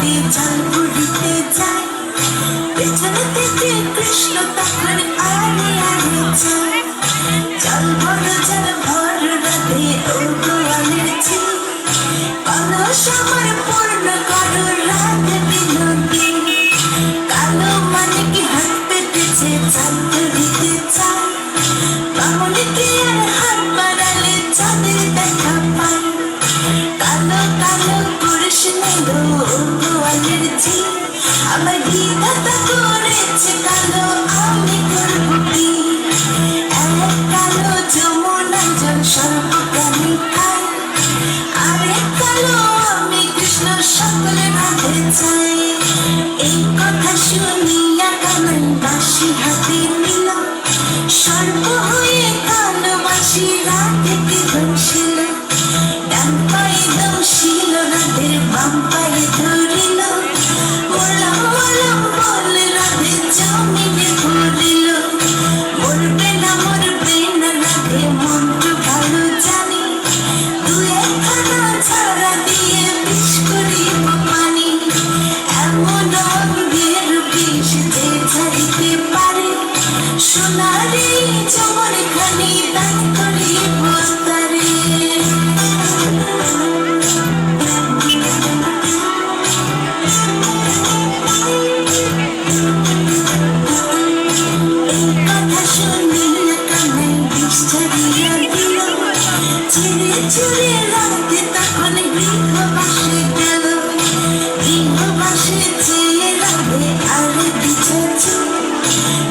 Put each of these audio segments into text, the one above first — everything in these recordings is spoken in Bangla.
হাতে জল উড়িতে যায়। পেছনে থেকে কৃষ্ণ তখন আরে আরে যায় জল ভর জল ভর রাতে ও গোয়ালের ছিল কলস আমার পূর্ণ করো রাত বিনতি কালো মানে কি হাতে পেছে জল উড়িতে যায় বামনে কি আর হাত বাড়ালে জলের দেখা পায়। কালো কালো কৃষ্ণ গো গোয়ালের আমার বিধাতা করেছে কালো আমি করব কি এক কালো যমুনা জল সর্বপ্রাণী খায়। আরে কালো আমি কৃষ্ণ সকলে রাধে চাই এই কথা শুনিয়া কানন বাসি হাতে নিল। সর্ব হয়ে কালো বাসি রাতে দংশিল সোনারে চমর খানি দান করিব তারে এই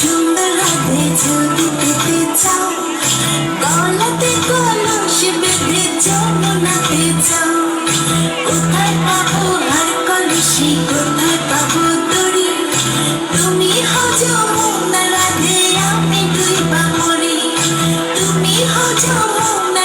সুন্দর রাধে যদি পেতে চাও গলাতে কলসি বেঁধে যমুনাতে যাও কোথায় পাবো আর কলসি কোথায় পাবো দড়ি তুমি হও যমুনা রাধে আমি ডুইবা মরি তুমি হও যমুনা